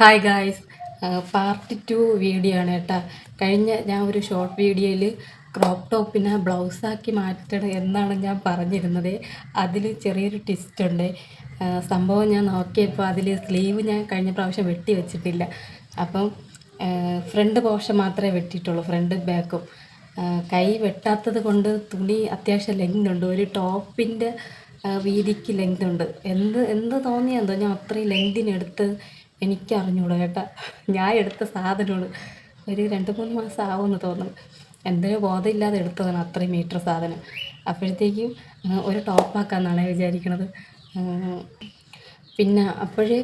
Hi guys part two video ആണ് കേട്ടോ. കഴിഞ്ഞ ഞാൻ ഒരു ഷോർട്ട് വീഡിയോയിൽ ക്രോപ്പ് ടോപ്പിനെ ബ്ലൗസാക്കി മാറ്റണം എന്നാണ് ഞാൻ പറഞ്ഞിരുന്നത്. അതിൽ ചെറിയൊരു ട്വിസ്റ്റ് ഉണ്ട്. സംഭവം ഞാൻ നോക്കിയപ്പോൾ അതിൽ സ്ലീവ് ഞാൻ കഴിഞ്ഞ പ്രാവശ്യം വെട്ടി വെച്ചിട്ടില്ല. അപ്പം ഫ്രണ്ട് പോർഷൻ മാത്രമേ വെട്ടിയിട്ടുള്ളൂ ഫ്രണ്ട് ബാക്കും കൈ വെട്ടാത്തത് കൊണ്ട് തുണി അത്യാവശ്യം ലെങ്ത് ഉണ്ട്. ഒരു ടോപ്പിന്റെ വീതിക്ക് ലെങ്ത് ഉണ്ട്. എന്ത് എന്ത് തോന്നിയെന്തോ ഞാൻ അത്രയും ലെങ്തിനെടുത്ത് എനിക്ക് അറിഞ്ഞൂടാ കേട്ടാ. ഞാൻ എടുത്ത സാധനമാണ്. ഒരു രണ്ട് മൂന്ന് മാസം ആവുമെന്ന് തോന്നുന്നു. എന്തൊരു ബോധമില്ലാതെ എടുത്തതാണ് അത്രയും മീറ്റർ സാധനം. അപ്പോഴത്തേക്കും ഒരു ടോപ്പാക്കാന്നാണ് വിചാരിക്കണത്. പിന്നെ അപ്പോഴേ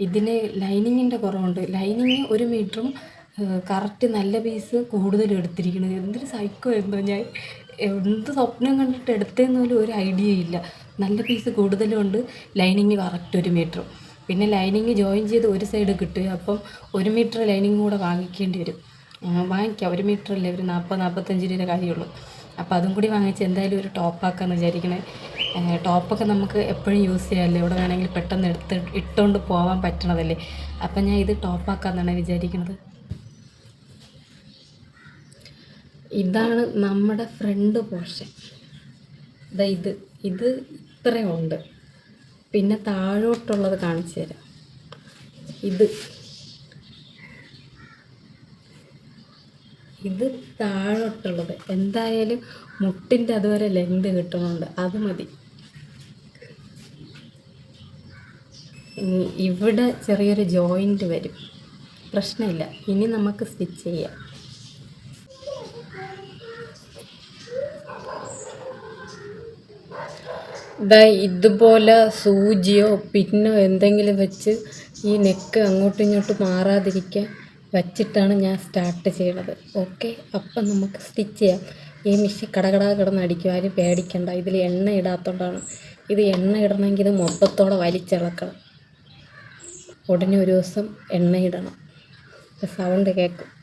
ഇതിന് ലൈനിങ്ങിന്റെ കുറവുണ്ട്. ലൈനിങ് ഒരു മീറ്ററും കറക്റ്റ് നല്ല പീസ് കൂടുതലും എടുത്തിരിക്കുന്നത് എന്തൊരു സൈക്കോ എന്തോ ഞാൻ. എന്ത് സ്വപ്നം കണ്ടിട്ട് എടുത്തതെന്ന് ഒരു ഐഡിയ ഇല്ല. നല്ല പീസ് കൂടുതലും ഉണ്ട് ലൈനിങ് കറക്റ്റ് ഒരു മീറ്ററും. പിന്നെ ലൈനിങ് ജോയിൻ ചെയ്ത് ഒരു സൈഡ് കിട്ടുക. അപ്പം ഒരു മീറ്റർ ലൈനിങ് കൂടെ വാങ്ങിക്കേണ്ടി വരും. വാങ്ങിക്കുക വാങ്ങിക്കാം. ഒരു മീറ്റർ അല്ലേ? ഒരു നാൽപ്പത് നാൽപ്പത്തഞ്ച് രൂപ കാര്യമുള്ളൂ. അപ്പോൾ അതും കൂടി വാങ്ങിച്ച് എന്തായാലും ഒരു ടോപ്പാക്കാന്ന് വിചാരിക്കണേ. ടോപ്പൊക്കെ നമുക്ക് എപ്പോഴും യൂസ് ചെയ്യാമല്ലോ എവിടെ വേണമെങ്കിൽ പെട്ടെന്ന് എടുത്ത് ഇട്ടുകൊണ്ട് പോകാൻ പറ്റണതല്ലേ? അപ്പം ഞാൻ ഇത് ടോപ്പാക്കാന്നാണ് വിചാരിക്കുന്നത് ഇതാണ് നമ്മുടെ ഫ്രണ്ട് പോർഷൻ ഇതാ ഇത്. ഇത് ഇത്രയും ഉണ്ട്. പിന്നെ താഴോട്ടുള്ളത് കാണിച്ചു തരാം. ഇത്. ഇത് താഴോട്ടുള്ളത്. എന്തായാലും മുട്ടിന്റെ അതുവരെ ലെങ്ത് കിട്ടുന്നുണ്ട്. അത് മതി. ഇവിടെ ചെറിയൊരു ജോയിന്റ് വരും. പ്രശ്നമില്ല. ഇനി നമുക്ക് സ്റ്റിച്ച് ചെയ്യാം. ദാ ഇതുപോലെ സൂചിയോ പിന്നോ എന്തെങ്കിലും വെച്ച് ഈ നെക്ക് അങ്ങോട്ടും ഇങ്ങോട്ടും മാറാതിരിക്കാൻ വച്ചിട്ടാണ് ഞാൻ സ്റ്റാർട്ട് ചെയ്യണത്. ഓക്കെ? അപ്പം നമുക്ക് സ്റ്റിച്ച് ചെയ്യാം. ഈ മിഷി കടകട കിടന്ന് അടിക്കും. ആരും പേടിക്കണ്ട. ഇതിൽ എണ്ണ ഇടാത്തതുകൊണ്ടാണ് ഇത് എണ്ണ ഇടണമെങ്കിൽ ഇത് മൊത്തത്തോടെ വലിച്ചിളക്കണം. ഉടനെ ഒരു ദിവസം എണ്ണ ഇടണം. സൗണ്ട് കേൾക്കും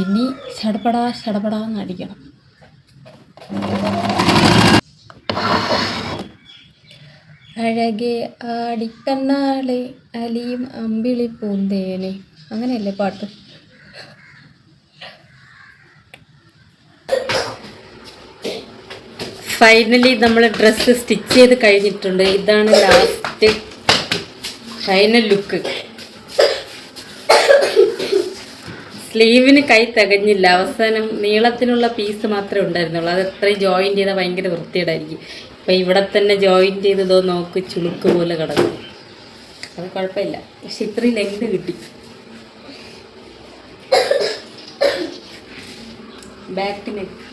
ഇനി ചടപടാ ചടപടാ അടിക്കണം അഴകെ ആടിക്കണ്ണാളെ അലിയും അമ്പിളി പൂന്തേനെ. അങ്ങനെയല്ലേ പാട്ട്? ഫൈനലി നമ്മൾ ഡ്രസ്സ് സ്റ്റിച്ച് ചെയ്ത് കഴിഞ്ഞിട്ടുണ്ട്. ഇതാണ് ലാസ്റ്റ് ഫൈനൽ ലുക്ക് സ്ലീവിന് കൈ തികഞ്ഞില്ല. അവസാനം നീളത്തിനുള്ള പീസ് മാത്രമേ ഉണ്ടായിരുന്നുള്ളൂ. അത് എത്രയും ജോയിൻ ചെയ്താൽ ഭയങ്കര വൃത്തിയേടായിരിക്കും ഇപ്പം ഇവിടെ തന്നെ ജോയിൻ ചെയ്തതോ നോക്ക് ചുളുക്ക് പോലെ കിടക്കും. അത് കുഴപ്പമില്ല. പക്ഷെ ഇത്രയും ലെങ്ത് കിട്ടി. ബാക്ക് നെക്ക്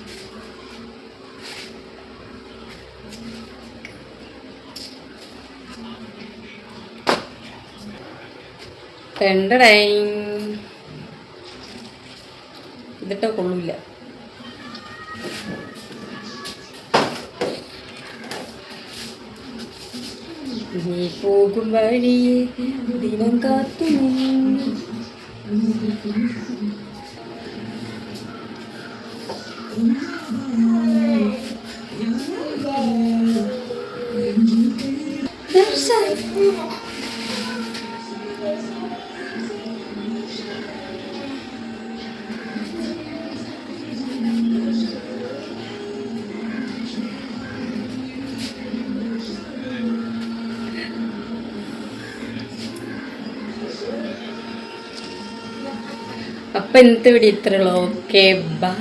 രണ്ടടൈ ഇതിട്ട് കൊള്ളില്ല നീ പോകും വഴിയെ ദിനം കാത്തു നിന്നു. അപ്പൊ ഇന്നത്തെ വീഡിയോ ഇത്രയുള്ളൂ ഓക്കെ ബൈ